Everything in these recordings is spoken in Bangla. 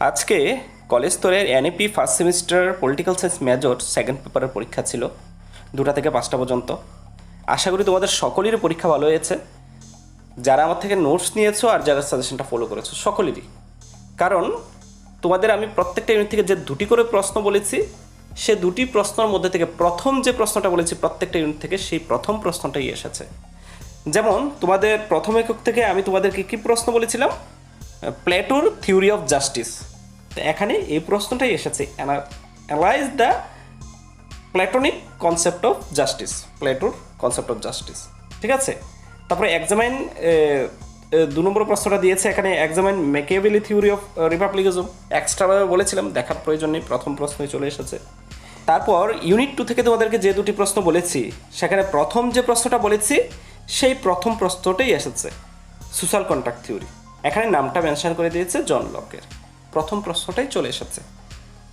আজকে কলেজ স্তরের NEP first semester political science major second পেপারের পরীক্ষা ছিল, দুটা থেকে পাঁচটা পর্যন্ত। আশা করি তোমাদের সকলেরই পরীক্ষা ভালো হয়েছে। যারা আমার থেকে নোটস নিয়েছো আর যারা সাজেশনটা ফলো করেছ, সকলেরই। কারণ তোমাদের আমি প্রত্যেকটা ইউনিট থেকে যে দুটি করে প্রশ্ন বলেছি, সে দুটি প্রশ্নের মধ্যে থেকে প্রথম যে প্রশ্নটা বলেছি প্রত্যেকটা ইউনিট থেকে সেই প্রথম প্রশ্নটাই এসেছে। যেমন তোমাদের প্রথম একক থেকে আমি তোমাদেরকে কী প্রশ্ন বলেছিলাম? প্লেটোর থিওরি অফ জাস্টিস তো এখানে এই প্রশ্নটাই এসেছে analyse the platonic concept of justice প্লেটোর concept of justice ঠিক আছে? তারপরে এক্সামাইন দু নম্বর প্রশ্নটা দিয়েছে এখানে examine Machiavelli theory of republicanism এক্সট্রাভাবে বলেছিলাম, দেখার প্রয়োজন নেই, প্রথম প্রশ্নই চলে এসেছে। তারপর ইউনিট টু থেকে তোমাদেরকে যে দুটি প্রশ্ন বলেছি, সেখানে প্রথম যে প্রশ্নটা বলেছি, সেই প্রথম প্রশ্নটাই এসেছে। সোশ্যাল কন্ট্রাক্ট থিওরি এখানে নামটা মেনশন করে দিয়েছে জন লকের প্রথম প্রশ্নটাই চলে এসেছে।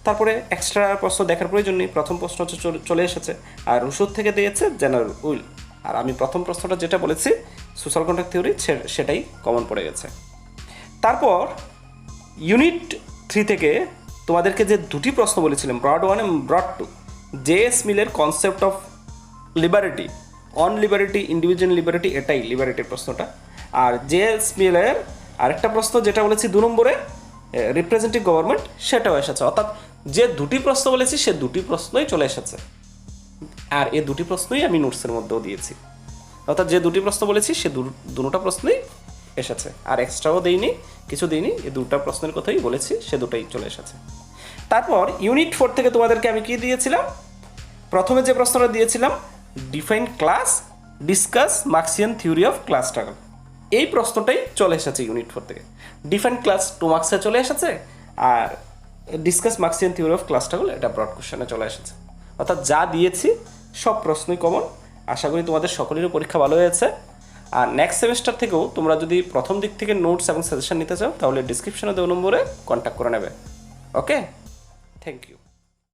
তারপরে এক্সট্রা প্রশ্ন দেখার প্রয়োজন নেই, প্রথম প্রশ্ন চলে- এসেছে। আর ওষুধ থেকে দিয়েছে জেনারেল উইল আর আমি প্রথম প্রশ্নটা যেটা বলেছি সোশ্যাল কন্ট্রাক্ট থিওরি সেটাই কমন পড়ে গেছে। তারপর ইউনিট থ্রি থেকে তোমাদেরকে যে দুটি প্রশ্ন বলেছিলাম ব্রড ওয়ান এবং ব্রড টু জে এস মিলের concept of liberty on liberty individual liberty এটাই লিবারিটির প্রশ্নটা। আর জে এস মিলের আরেকটা প্রশ্ন যেটা বলেছি দু নম্বরে রিপ্রেজেন্টেটিভ গভর্নমেন্ট সেটাও এসেছে। অর্থাৎ যে দুটি প্রশ্ন বলেছি, সে দুটি প্রশ্নই চলে এসেছে। আর এ দুটি প্রশ্নই আমি নোটসের মধ্যেও দিয়েছি। অর্থাৎ যে দুটি প্রশ্ন বলেছি, সে দুটো প্রশ্নই এসেছে। আর এক্সট্রাও দেইনি, কিছু দিইনি এই দুটো প্রশ্নের কথাই বলেছি, সে দুটোই চলে এসেছে। তারপর ইউনিট ফোর থেকে তোমাদেরকে আমি কি দিয়েছিলাম? প্রথমে যে প্রশ্নটা দিয়েছিলাম define class discuss Marxian theory of class struggle এই প্রশ্নটাই চলে এসেছে ইউনিট ফোর থেকে। ডিফাইন ক্লাস টু মার্কসে চলে এসেছে আর ডিসকাস মার্কসিয়ান থিওরি অফ ক্লাসটা স্ট্রাগল এটা ব্রড কোশ্চেনে চলে এসেছে। অর্থাৎ যা দিয়েছি সব প্রশ্নই কমন আশা করি তোমাদের সকলেরই পরীক্ষা ভালো হয়েছে। আর নেক্সট সেমিস্টার থেকেও তোমরা যদি প্রথম দিক থেকে নোটস এবং সাজেশন নিতে চাও, তাহলে ডিসক্রিপশনে দেওয়া নম্বরে কন্ট্যাক্ট করে নেবে। Okay thank you